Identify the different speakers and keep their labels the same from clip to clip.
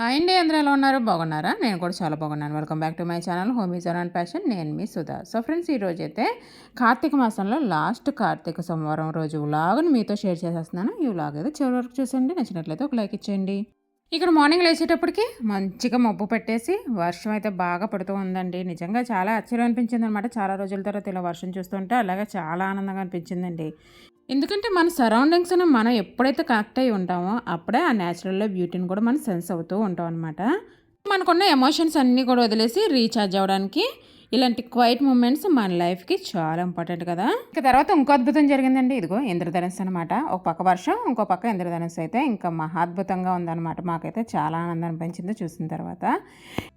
Speaker 1: అండి అందరూ ఎలా ఉన్నారు? బాగున్నారా? నేను కూడా చాలా బాగున్నాను. Welcome back to my channel home is and passion నేను మీ సుధా. సో ఫ్రెండ్స్ ఈ రోజు అయితే కార్తీక మాసంలో లాస్ట్ కార్తీక సోమవారం రోజు వ్లాగ్ని మీతో షేర్ చేసేస్తున్నాను. ఈ వ్లాగ్ అయితే చివరి వరకు చూసండి నచ్చినట్లయితే ఒక లైక్ ఇచ్చేయండి. ఇక్కడ మార్నింగ్ లేచేటప్పటికి మంచిగా మబ్బు పెట్టేసి వర్షం అయితే బాగా పడుతూ ఉందండి. నిజంగా చాలా ఆశ్చర్యం అనిపించింది అనమాట చాలా రోజుల తర్వాత ఇలా వర్షం చూస్తుంటే అలాగే చాలా ఆనందంగా అనిపించిందండి. ఎందుకంటే మన సరౌండింగ్స్ను మనం ఎప్పుడైతే కనెక్ట్ అయి ఉంటామో అప్పుడే ఆ న్యాచురల్లో బ్యూటీని కూడా మనం సెన్స్ అవుతూ ఉంటాం అనమాట మనకున్న ఎమోషన్స్ అన్నీ కూడా వదిలేసి రీఛార్జ్ అవ్వడానికి ఇలాంటి క్వైట్ మూమెంట్స్ మన లైఫ్కి చాలా ఇంపార్టెంట్ కదా. ఇక తర్వాత ఇంకో అద్భుతం జరిగిందండి. ఇదిగో ఇంద్రధనస్సు అనమాట ఒక పక్క వర్షం ఇంకో పక్క ఇంద్రధనస్సు అయితే ఇంకా మహాద్భుతంగా ఉందన్నమాట. మాకైతే చాలా ఆనందం అనిపించింది చూసిన తర్వాత.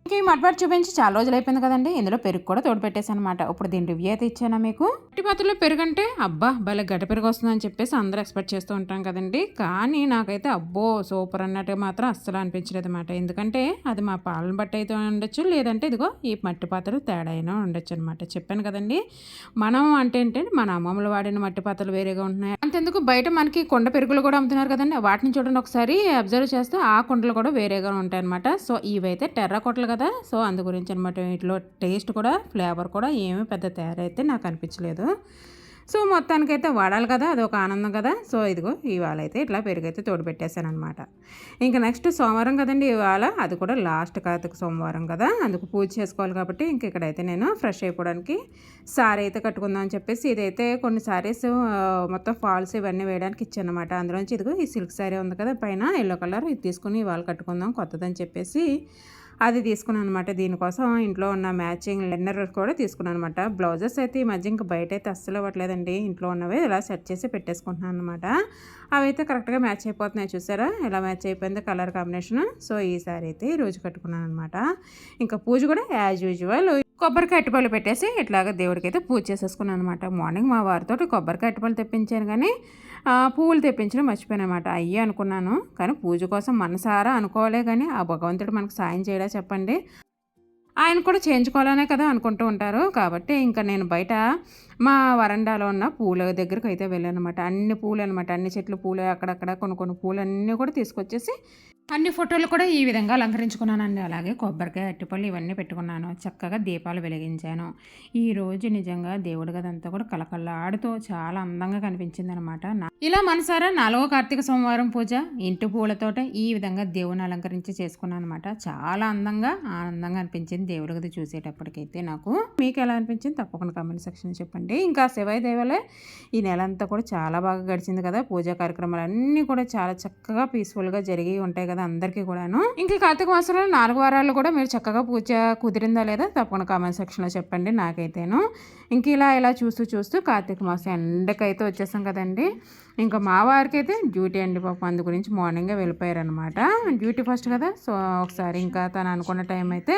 Speaker 1: ఇంకా ఈ మట్పాటు చూపించి చాలా రోజులు అయిపోయింది కదండి. ఇందులో పెరుగు కూడా తోడు పెట్టేసి అనమాట ఇప్పుడు దీని రివ్యూ అయితే ఇచ్చానా మీకు? మట్టి పాత్రలో పెరుగు అంటే అబ్బా భలే గడ్డ పెరుగు వస్తుందని చెప్పేసి అందరూ ఎక్స్పెక్ట్ చేస్తూ ఉంటాం కదండి. కానీ నాకైతే అబ్బో సూపర్ అన్నట్టు మాత్రం అస్సలు అనిపించలేదు అనమాట ఎందుకంటే అది మా పాలను బట్టి అయితే ఉండొచ్చు లేదంటే ఇదిగో ఈ మట్టి పాత్రలు తేడా అయినా ఉండొచ్చు అనమాట చెప్పాను కదండి. మనం అంటే ఏంటంటే మన అమ్మమ్మలు వాడిన మట్టి పాత్రలు వేరేగా ఉంటున్నాయి. అంతెందుకు? బయట మనకి కొండ పెరుగులు కూడా అమ్ముతున్నారు కదండి. వాటిని చూడండి ఒకసారి అబ్జర్వ్ చేస్తే ఆ కొండలు కూడా వేరేగా ఉంటాయి అనమాట సో ఇవైతే టెర్ర కొట్టలు కదా? సో అందు గురించి అనమాట వీటిలో టేస్ట్ కూడా ఫ్లేవర్ కూడా ఏమీ పెద్ద తయారైతే అయితే నాకు అనిపించలేదు. సో మొత్తానికైతే వాడాలి కదా అదొక ఆనందం కదా? సో ఇదిగో ఇవాళ అయితే ఇట్లా పెరుగైతే తోడు పెట్టేశాను అనమాట ఇంకా నెక్స్ట్ సోమవారం కదండి ఇవాళ? అది కూడా లాస్ట్ కార్తీక సోమవారం కదా? అందుకు పూజ చేసుకోవాలి కాబట్టి ఇంక ఇక్కడైతే నేను ఫ్రెష్ అయిపోవడానికి సారీ అయితే కట్టుకుందాం అని చెప్పేసి ఇదైతే కొన్ని సారీస్ మొత్తం ఫాల్స్ ఇవన్నీ వేయడానికి ఇచ్చాను అనమాట అందులోంచి ఇదిగో ఈ సిల్క్ సారీ ఉంది కదా పైన ఎల్లో కలర్ ఇది తీసుకుని ఇవాళ కట్టుకుందాం కొత్తదని చెప్పేసి అది తీసుకున్నాను అనమాట దీనికోసం ఇంట్లో ఉన్న మ్యాచింగ్ లెన్నర్ కూడా తీసుకున్నాను అనమాట బ్లౌజెస్ అయితే ఈ మధ్య ఇంకా బయట అయితే అస్సలు ఇవ్వట్లేదండి ఇంట్లో ఉన్నవి ఇలా సెట్ చేసి పెట్టేసుకుంటున్నాను అనమాట అవి అయితే కరెక్ట్గా మ్యాచ్ అయిపోతున్నాయి చూసారా? ఎలా మ్యాచ్ అయిపోయింది కలర్ కాంబినేషన్. సో ఈసారి అయితే రోజు కట్టుకున్నాను అనమాట ఇంకా పూజ కూడా యాజ్ యూజువల్. కొబ్బరికాయ అట్టుపళ్ళు పెట్టేసి ఇట్లాగ దేవుడికి అయితే పూజ చేసేసుకున్నాను అనమాట మార్నింగ్ మా వారితో కొబ్బరికాయ అట్టుపళ్ళు తెప్పించాను కానీ పువ్వులు తెప్పించడం మర్చిపోయినమాట. అయ్యే అనుకున్నాను కానీ పూజ కోసం మనసారా అనుకోలే కానీ ఆ భగవంతుడు మనకు సాయం చేయడా చెప్పండి? ఆయన కూడా చేయించుకోవాలనే కదా అనుకుంటూ ఉంటారు. కాబట్టి ఇంకా నేను బయట మా వరండాలో ఉన్న పూల దగ్గరికి అయితే వెళ్ళాను అనమాట అన్ని పూలు అనమాట. అన్ని చెట్లు పూలు అక్కడక్కడ కొన్ని కొన్ని పూలు అన్నీ కూడా తీసుకొచ్చేసి అన్ని ఫోటోలు కూడా ఈ విధంగా అలంకరించుకున్నానండి. అలాగే కొబ్బరికాయ అట్టిపళ్ళు ఇవన్నీ పెట్టుకున్నాను. చక్కగా దీపాలు వెలిగించాను. ఈ రోజు నిజంగా దేవుడి గదంతా కూడా కలకల్లాడుతూ చాలా అందంగా కనిపించింది అనమాట ఇలా మనసారా నాలుగో కార్తీక సోమవారం పూజ. ఇంటి పూలతోట ఈ విధంగా దేవుని అలంకరించి చేసుకున్నాను అనమాట చాలా అందంగా ఆనందంగా అనిపించింది దేవుడి గది చూసేటప్పటికైతే నాకు. మీకు ఎలా అనిపించింది? తప్పకుండా కామెంట్ సెక్షన్ చెప్పండి. ఇంకా శివాయి దేవాలయ ఈ నెల అంతా కూడా చాలా బాగా గడిచింది కదా. పూజా కార్యక్రమాలు అన్నీ కూడా చాలా చక్కగా పీస్ఫుల్గా జరిగి ఉంటాయి కదా. కదా అందరికీ కూడాను. ఇంకా కార్తీక మాసంలో నాలుగు వారాలు కూడా మీరు చక్కగా పూజ కుదిరిందా లేదా తప్పకుండా కామెంట్ సెక్షన్లో చెప్పండి నాకైతేను. ఇంక ఇలా ఇలా చూస్తూ చూస్తూ కార్తీక మాసం ఎండకైతే వచ్చేసాం కదండి. ఇంకా మా వారికి అయితే డ్యూటీ అండి పాపం అందు గురించి మార్నింగే వెళ్ళిపోయారనమాట డ్యూటీ ఫస్ట్ కదా సో ఒకసారి ఇంకా తను అనుకున్న టైం అయితే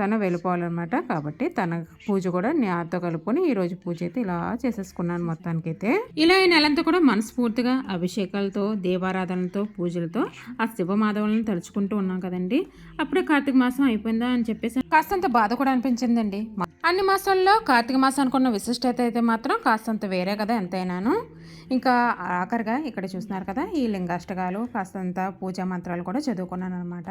Speaker 1: తను వెళ్ళిపోవాలన్నమాట. కాబట్టి తన పూజ కూడా నాతో కలుపుకొని ఈరోజు పూజ అయితే ఇలా చేసేసుకున్నాను మొత్తానికి అయితే ఇలా ఈ నెలంతా కూడా మనస్ఫూర్తిగా అభిషేకాలతో దేవారాధనలతో పూజలతో ఆ శివమాధవులను తలుచుకుంటూ ఉన్నాం కదండి. అప్పుడే కార్తీక మాసం అయిపోయిందా అని చెప్పేసి కాస్తంత బాధ కూడా అనిపించిందండి. అన్ని మాసాల్లో కార్తీక మాసానికి ఉన్న విశిష్టత అయితే మాత్రం కాస్తంత వేరే కదా ఎంతైనాను. ఇంకా ఆఖరిగా ఇక్కడ చూస్తున్నారు కదా ఈ లింగాష్టకాలు కాస్తంత పూజా మంత్రాలు కూడా చదువుకున్నాను అనమాట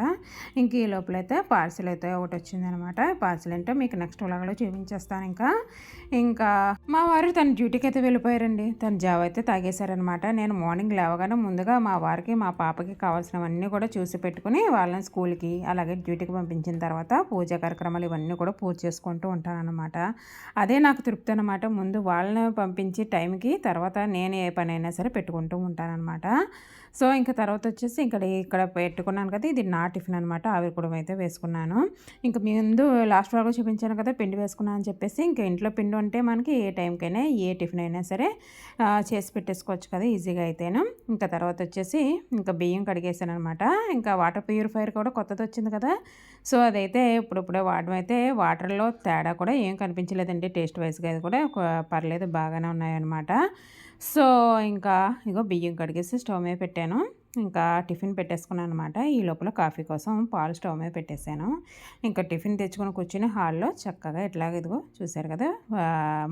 Speaker 1: ఇంక ఈ లోపలైతే పార్సిల్ అయితే ఒకటి వచ్చిందనమాట పార్సిల్ అంటే మీకు నెక్స్ట్ వ్లాగ్లో చూపించేస్తాను ఇంకా. ఇంకా మా వారు తన డ్యూటీకి అయితే వెళ్ళిపోయారండి. తన జాబ్ అయితే తాగేశారనమాట నేను మార్నింగ్ లేవగానే ముందుగా మా వారికి మా పాపకి కావాల్సినవన్నీ కూడా చూసి పెట్టుకుని వాళ్ళని స్కూల్కి అలాగే డ్యూటీకి పంపించిన తర్వాత పూజా కార్యక్రమాలు ఇవన్నీ కూడా పూజ చేసుకుంటూ ఉంటానన్నమాట. అదే నాకు తృప్తి అనమాట ముందు వాళ్ళని పంపించి టైంకి తర్వాత నేను ఏ పనైనా సరే పెట్టుకుంటూ ఉంటానన్నమాట. సో ఇంకా తర్వాత వచ్చేసి ఇక్కడ ఇక్కడ పెట్టుకున్నాను కదా ఇది నా టిఫిన్ అనమాట ఆవిరికూడం అయితే వేసుకున్నాను. ఇంకా ముందు లాస్ట్ వరకు చూపించాను కదా పిండి వేసుకున్నాను అని చెప్పేసి ఇంకా ఇంట్లో పిండి ఉంటే మనకి ఏ టైంకైనా ఏ టిఫిన్ అయినా సరే చేసి పెట్టేసుకోవచ్చు కదా ఈజీగా అయితేను. ఇంకా తర్వాత వచ్చేసి ఇంకా బియ్యం కడిగేసాను అనమాట ఇంకా వాటర్ ప్యూరిఫైర్ కూడా కొత్తది వచ్చింది కదా సో అదైతే ఇప్పుడిప్పుడే వాడడం అయితే వాటర్లో తేడా కూడా ఏం కనిపించలేదండి. టేస్ట్ వైజ్గా అది కూడా పర్లేదు బాగానే ఉన్నాయన్నమాట. సో ఇంకా ఇగో బియ్యం కడిగేసి స్టవ్ మీద పెట్టాను. ఇంకా టిఫిన్ పెట్టేసుకున్నాను అనమాట ఈ లోపల కాఫీ కోసం పాలు స్టవ్ మీద పెట్టేశాను ఇంకా టిఫిన్ తెచ్చుకుని కూర్చుని హాల్లో చక్కగా ఇట్లాగ ఇదిగో చూశారు కదా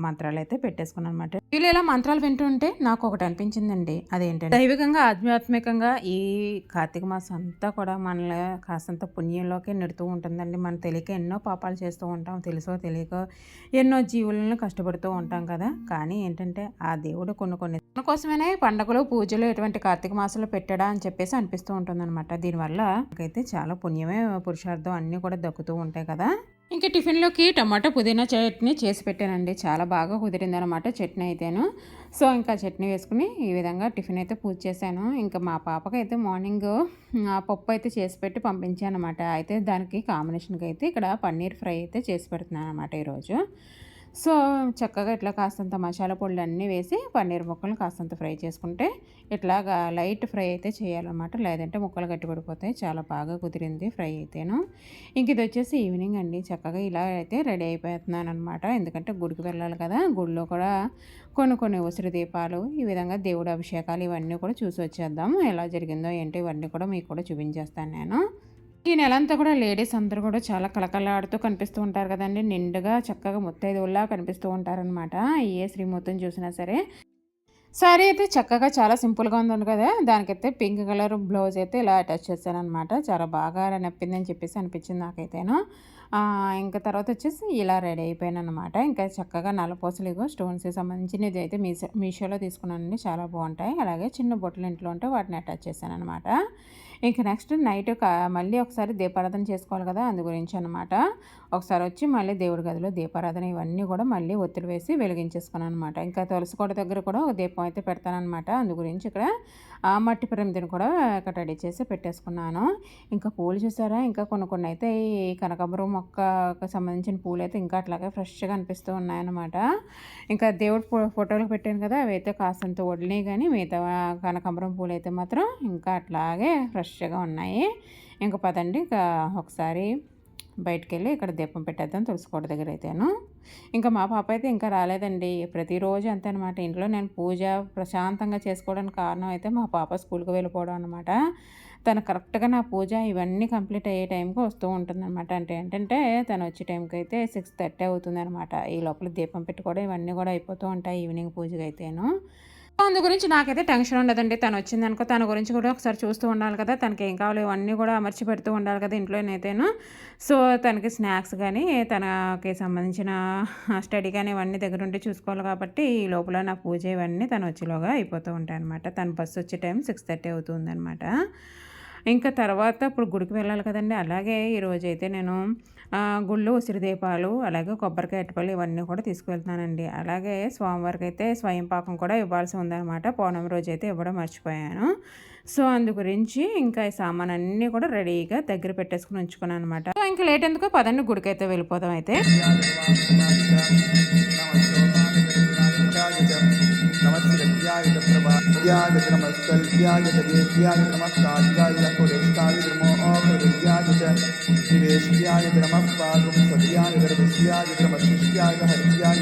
Speaker 1: మంత్రాలు అయితే పెట్టేసుకున్నాను అనమాట వీళ్ళు ఇలా మంత్రాలు వింటుంటే నాకు ఒకటి అనిపించిందండి. అదేంటంటే దైవికంగా ఆధ్యాత్మికంగా ఈ కార్తీక మాసం అంతా కూడా మనల్ని కాసంత పుణ్యంలోకి నెడుతూ ఉంటుందండి. మనం తెలియక ఎన్నో పాపాలు చేస్తూ ఉంటాం తెలుసో తెలియక ఎన్నో జీవులను కష్టపడుతూ ఉంటాం కదా. కానీ ఏంటంటే ఆ దేవుడు కొన్ని కొన్ని కోసమేనే పండుగలు పూజలు ఎటువంటి కార్తీక మాసంలో పెట్టడా అని చెప్పేసి అనిపిస్తూ ఉంటుంది అనమాట దీనివల్ల అయితే చాలా పుణ్యమే పురుషార్థం అన్నీ కూడా దక్కుతూ ఉంటాయి కదా. ఇంకా టిఫిన్లోకి టమాటా పుదీనా చట్నీ చేసి పెట్టానండి. చాలా బాగా కుదిరింది అనమాట చట్నీ అయితేను. సో ఇంకా చట్నీ వేసుకుని ఈ విధంగా టిఫిన్ అయితే పూజ చేశాను. ఇంకా మా పాపకి అయితే మార్నింగ్ పప్పు అయితే చేసి పెట్టి పంపించాను అనమాట అయితే దానికి కాంబినేషన్కి అయితే ఇక్కడ పన్నీర్ ఫ్రై అయితే చేసి పెడుతున్నాను అనమాట ఈరోజు. సో చక్కగా ఇట్లా కాస్తంత మసాలా పొడులు అన్నీ వేసి పన్నీర్ ముక్కలు కాస్తంత ఫ్రై చేసుకుంటే ఇట్లాగా లైట్ ఫ్రై అయితే చేయాలన్నమాట. లేదంటే ముక్కలు గట్టిపడిపోతాయి. చాలా బాగా కుదిరింది ఫ్రై అయితేను. ఇంక ఇది వచ్చేసి ఈవినింగ్ అండి. చక్కగా ఇలా అయితే రెడీ అయిపోతున్నాను అనమాట ఎందుకంటే గుడికి వెళ్ళాలి కదా. గుడిలో కూడా కొన్ని కొన్ని ఉసిరి దీపాలు ఈ విధంగా దేవుడు అభిషేకాలు ఇవన్నీ కూడా చూసి వచ్చేద్దాం ఎలా జరిగిందో ఏంటో ఇవన్నీ కూడా మీకు కూడా చూపించేస్తాను నేను. ఈ నెలంతా కూడా లేడీస్ అందరూ కూడా చాలా కలకలాడుతూ కనిపిస్తూ ఉంటారు కదండి. నిండుగా చక్కగా ముత్తైదువుల్లా కనిపిస్తూ ఉంటారనమాట ఏ శ్రీమూర్తిని చూసినా సరే. సారీ అయితే చక్కగా చాలా సింపుల్గా ఉంది కదా. దానికైతే పింక్ కలర్ బ్లౌజ్ అయితే ఇలా అటాచ్ చేశాను అనమాట చాలా బాగా నప్పింది అని చెప్పేసి అనిపించింది నాకైతేను. ఇంకా తర్వాత వచ్చేసి ఇలా రెడీ అయిపోయాను అనమాట ఇంకా చక్కగా నల్లపూసలు ఇగో సంబంధించినది అయితే మీషో మీషోలో తీసుకున్నానండి. చాలా బాగుంటాయి. అలాగే చిన్న బొట్టలు ఇంట్లో ఉంటే వాటిని అటాచ్ చేశాను అనమాట ఇంక నెక్స్ట్ నైట్ మళ్ళీ ఒకసారి దీపారాధన చేసుకోవాలి కదా అందు గురించి అనమాట ఒకసారి వచ్చి మళ్ళీ దేవుడి గదిలో దీపారాధన ఇవన్నీ కూడా మళ్ళీ ఒత్తిడి వేసి వెలిగించేసుకున్నాను అనమాట ఇంకా తులసి కోట దగ్గర కూడా ఒక దీపం అయితే పెడతానమాట అందు గురించి ఇక్కడ ఆ మట్టి ప్రమిదిని కూడా ఇక్కడ రెడీ చేసి పెట్టేసుకున్నాను. ఇంకా పూలు చూసారా? ఇంకా కొన్ని కొన్ని అయితే ఈ కనకాంబరం మొక్కకు సంబంధించిన పూలు అయితే ఇంకా అట్లాగే ఫ్రెష్గా అనిపిస్తూ ఉన్నాయన్నమాట. ఇంకా దేవుడు ఫోటోలకు పెట్టాను కదా అవి అయితే కాస్తంత కానీ మిగతా కనకాంబరం పూలు అయితే మాత్రం ఇంకా అట్లాగే ఫ్రెష్గా ఉన్నాయి. ఇంకా పదండి ఇంకా ఒకసారి బయటకు వెళ్ళి ఇక్కడ దీపం పెట్టేద్దాం తులసికోట దగ్గర అయితేను ఇంకా మా పాప అయితే ఇంకా రాలేదండి. ప్రతిరోజు అంతే అనమాట ఇంట్లో నేను పూజ ప్రశాంతంగా చేసుకోవడానికి కారణం అయితే మా పాప స్కూల్కి వెళ్ళిపోవడం అనమాట తను కరెక్ట్గా నా పూజ ఇవన్నీ కంప్లీట్ అయ్యే టైంకి వస్తూ ఉంటుంది అనమాట అంటే ఏంటంటే తను వచ్చే టైంకి అయితే సిక్స్ థర్టీ అవుతుంది అనమాట ఈ లోపల దీపం పెట్టుకోవడం ఇవన్నీ కూడా అయిపోతూ ఉంటాయి ఈవినింగ్ పూజకి అయితేను అందు గురించి నాకైతే టెన్షన్ ఉండదండి. తను వచ్చిందనుకో తన గురించి కూడా ఒకసారి చూస్తూ ఉండాలి కదా. తనకి ఏం కావాలో ఇవన్నీ కూడా అమర్చి పెడుతూ ఉండాలి కదా ఇంట్లోనైతేను. సో తనకి స్నాక్స్ కానీ తనకి సంబంధించిన స్టడీ కానీ ఇవన్నీ దగ్గర ఉండి చూసుకోవాలి కాబట్టి ఈ లోపల నా పూజ ఇవన్నీ తను వచ్చేలోగా అయిపోతూ ఉంటాయి అనమాట తన బస్సు వచ్చే టైం సిక్స్ థర్టీ అవుతుంది అనమాట ఇంకా తర్వాత ఇప్పుడు గుడికి వెళ్ళాలి కదండి. అలాగే ఈరోజు అయితే నేను గుళ్ళు ఉసిరిదీపాలు అలాగే కొబ్బరికాయ అటుపళ్ళు ఇవన్నీ కూడా తీసుకువెళ్తున్నానండి. అలాగే స్వామివారికి అయితే స్వయం పాకం కూడా ఇవ్వాల్సి ఉందన్నమాట. పౌర్ణమి రోజు అయితే ఇవ్వడం మర్చిపోయాను. సో అందు గురించి ఇంకా ఈ సామాన్ అన్నీ కూడా రెడీగా దగ్గర పెట్టేసుకుని ఉంచుకున్నాను అనమాట సో ఇంకా లేట్ ఎందుకు? పదండి గుడికి అయితే వెళ్ళిపోదాం అయితే. నమస్కారం. निवेश्याय नमः पागुं सत्याय गर्भस्याय नमः शिष्याय हर्याय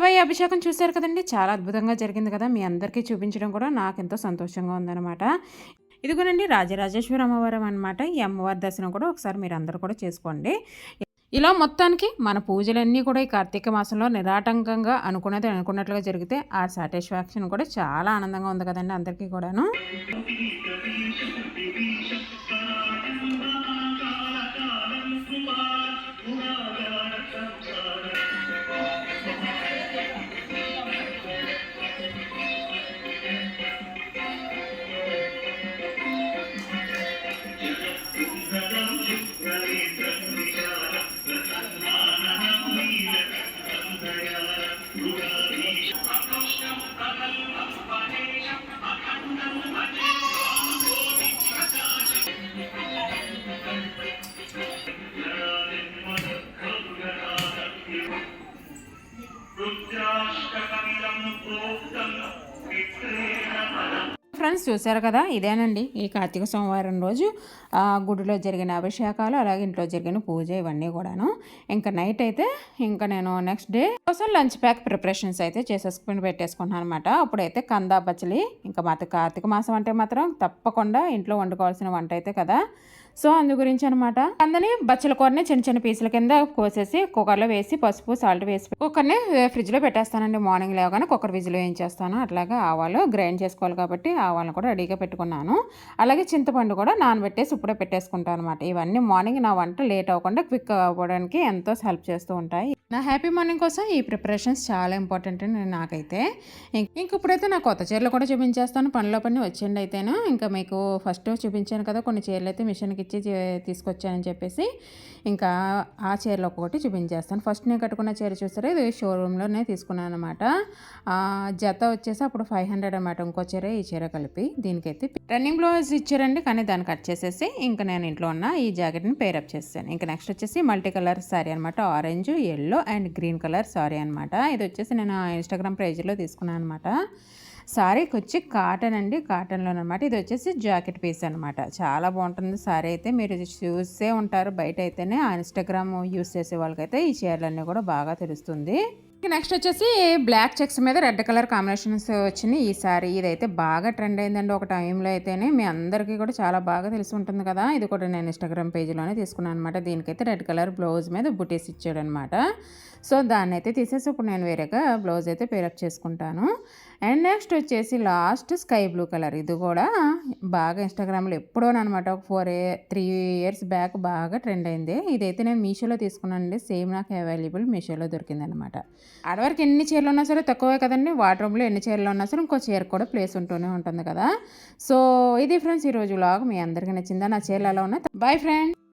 Speaker 1: శివయ్య అభిషేకం చూశారు కదండి. చాలా అద్భుతంగా జరిగింది కదా. మీ అందరికీ చూపించడం కూడా నాకు ఎంతో సంతోషంగా ఉందన్నమాట. ఇదిగోనండి రాజరాజేశ్వరి అమ్మవారం అనమాట ఈ అమ్మవారి దర్శనం కూడా ఒకసారి మీరు అందరూ కూడా చేసుకోండి. ఇలా మొత్తానికి మన పూజలన్నీ కూడా ఈ కార్తీక మాసంలో నిరాటంకంగా అనుకున్నది అనుకున్నట్లుగా జరిగితే ఆ సాటిస్ఫాక్షన్ కూడా చాలా ఆనందంగా ఉంది కదండి అందరికీ కూడాను. చూశారు కదా ఇదేనండి. ఈ కార్తీక సోమవారం రోజు ఆ, గుడిలో జరిగిన అభిషేకాలు అలాగే ఇంట్లో జరిగిన పూజ ఇవన్నీ కూడాను. ఇంకా నైట్ అయితే ఇంకా నేను నెక్స్ట్ డే కోసం లంచ్ ప్యాక్ ప్రిపరేషన్స్ అయితే చేసేసుకుని పెట్టేసుకుంటున్నాను అనమాట అప్పుడైతే కందా పచ్చలి ఇంకా మాత కార్తీక మాసం అంటే మాత్రం తప్పకుండా ఇంట్లో వండుకోవాల్సిన వంట అయితే కదా. సో అందు గురించి అనమాట అందరినీ బచ్చల కూరని చిన్న చిన్న పీసుల కింద కోసేసి కుక్కర్లో వేసి పసుపు సాల్ట్ వేసి కుక్కర్ని ఫ్రిడ్జ్లో పెట్టేస్తానండి. మార్నింగ్ లేవగానే కుక్కర్ విజిల్ వేయించేస్తాను. అట్లాగే ఆవాలు గ్రైండ్ చేసుకోవాలి కాబట్టి ఆవాలను కూడా రెడీగా పెట్టుకున్నాను. అలాగే చింతపండు కూడా నానబెట్టేసి ఇప్పుడే పెట్టేసుకుంటాను అనమాట ఇవన్నీ మార్నింగ్ నా వంట లేట్ అవ్వకుండా క్విక్ అవ్వడానికి ఎంతో హెల్ప్ చేస్తూ ఉంటాయి. నా హ్యాపీ మార్నింగ్ కోసం ఈ ప్రిపరేషన్స్ చాలా ఇంపార్టెంట్ అండి నాకైతే. ఇంక ఇంక ఇప్పుడైతే నా కొత్త చీరలు కూడా చూపించేస్తాను. పనిలో పని వచ్చేయండి అయితేను. ఇంకా మీకు ఫస్ట్ చూపించాను కదా కొన్ని చీరలు అయితే మిషన్కి ఇచ్చి తీసుకొచ్చానని చెప్పేసి ఇంకా ఆ చీరలు ఒక్కొక్కటి చూపించేస్తాను. ఫస్ట్ నేను కట్టుకున్న చీర చూసారా? ఇది షోరూంలోనే తీసుకున్నాను అనమాట జత వచ్చేసి అప్పుడు ఫైవ్ హండ్రెడ్ అనమాట ఇంకో చీర ఈ చీర కలిపి దీనికైతే రన్నింగ్ బ్లౌజ్ ఇచ్చారండి కానీ దాన్ని కట్ చేసేసి ఇంకా నేను ఇంట్లో ఉన్న ఈ జాకెట్ని పేరప్ చేస్తాను ఇంకా నెక్స్ట్ వచ్చేసి మల్టీ కలర్ శారీ అనమాట orange yellow and green colour sari అనమాట ఇది వచ్చేసి నేను ఇన్స్టాగ్రామ్ ప్రైజ్లో తీసుకున్నాను అనమాట సారీకి వచ్చి కాటన్ అండి కాటన్లో అనమాట ఇది వచ్చేసి జాకెట్ పీస్ అనమాట చాలా బాగుంటుంది సారీ అయితే. మీరు చూసే ఉంటారు బయట అయితేనే. ఆ ఇన్స్టాగ్రామ్ యూస్ చేసే వాళ్ళకైతే ఈ చీరలన్నీ కూడా బాగా తెలుస్తుంది. నెక్స్ట్ వచ్చేసి బ్లాక్ చెక్స్ మీద రెడ్ కలర్ కాంబినేషన్స్ వచ్చినాయి. ఈ సారీ ఇదైతే బాగా ట్రెండ్ అయిందండి ఒక టైంలో అయితేనే. మీ అందరికీ కూడా చాలా బాగా తెలిసి ఉంటుంది కదా. ఇది కూడా నేను ఇన్స్టాగ్రామ్ పేజీలోనే తీసుకున్నాను అనమాట దీనికైతే రెడ్ కలర్ బ్లౌజ్ మీద బుటీస్ ఇచ్చాడు అనమాట సో దాన్ని అయితే తీసేసి ఇప్పుడు నేను వేరేగా బ్లౌజ్ అయితే పేరప్ చేసుకుంటాను. అండ్ నెక్స్ట్ వచ్చేసి లాస్ట్ స్కై బ్లూ కలర్. ఇది కూడా బాగా ఇన్స్టాగ్రామ్లో ఎప్పుడోనమాట ఒక ఫోర్ త్రీ ఇయర్స్ బ్యాక్ బాగా ట్రెండ్ అయింది. ఇదైతే నేను మీషోలో తీసుకున్నానండి. సేమ్ నాకు అవైలబుల్ మీషోలో దొరికింది అనమాట ఆడవారికి ఎన్ని చీరలు ఉన్నా సరే తక్కువే కదండి. వాటర్ ఎన్ని చీరలు ఉన్నా సరే ఇంకో చీర కూడా ప్లేస్ ఉంటూనే ఉంటుంది కదా. సో ఇది ఫ్రెండ్స్ ఈరోజు లాగా మీ అందరికీ నచ్చిందా? నా చీరలు ఎలా ఉన్నాయి? Boy friend!